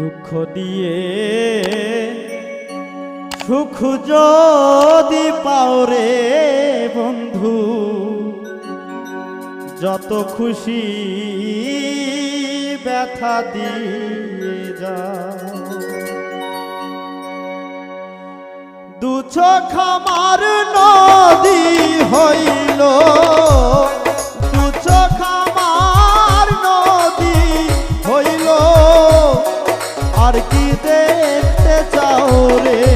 দুঃখ দিয়ে সুখ যদি পাওরে বন্ধু, যত খুশি ব্যথা দিয়ে যা দু চোখ আমার নদী আর কি দেখতে চাও রে?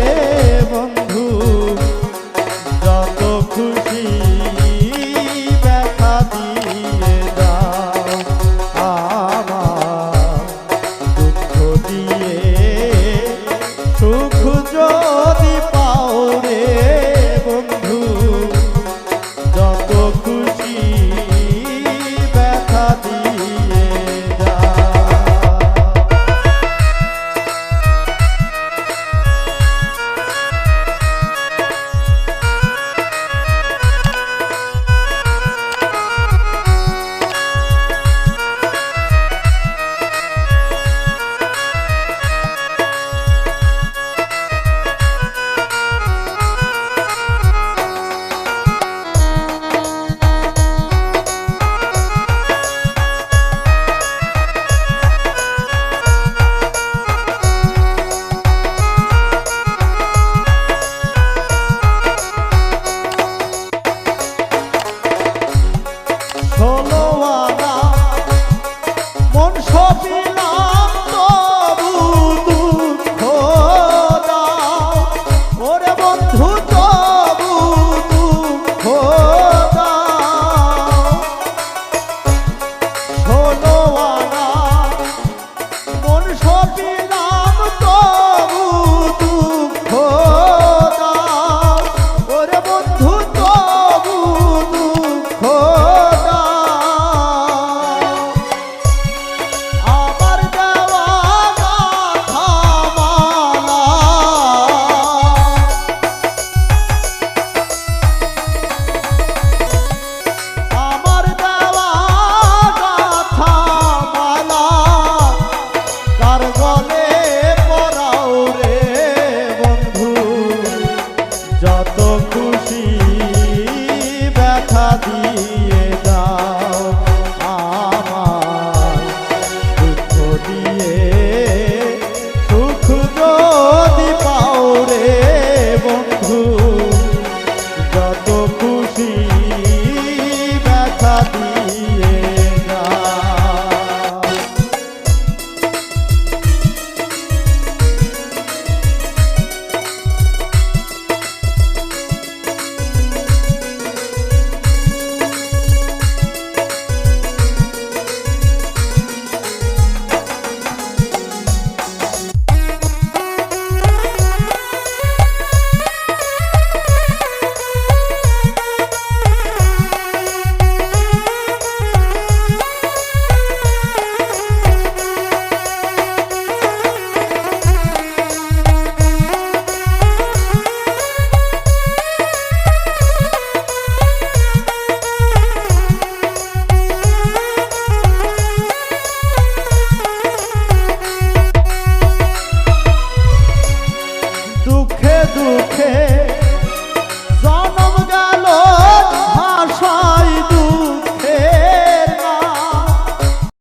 ব্যথা দিয়ে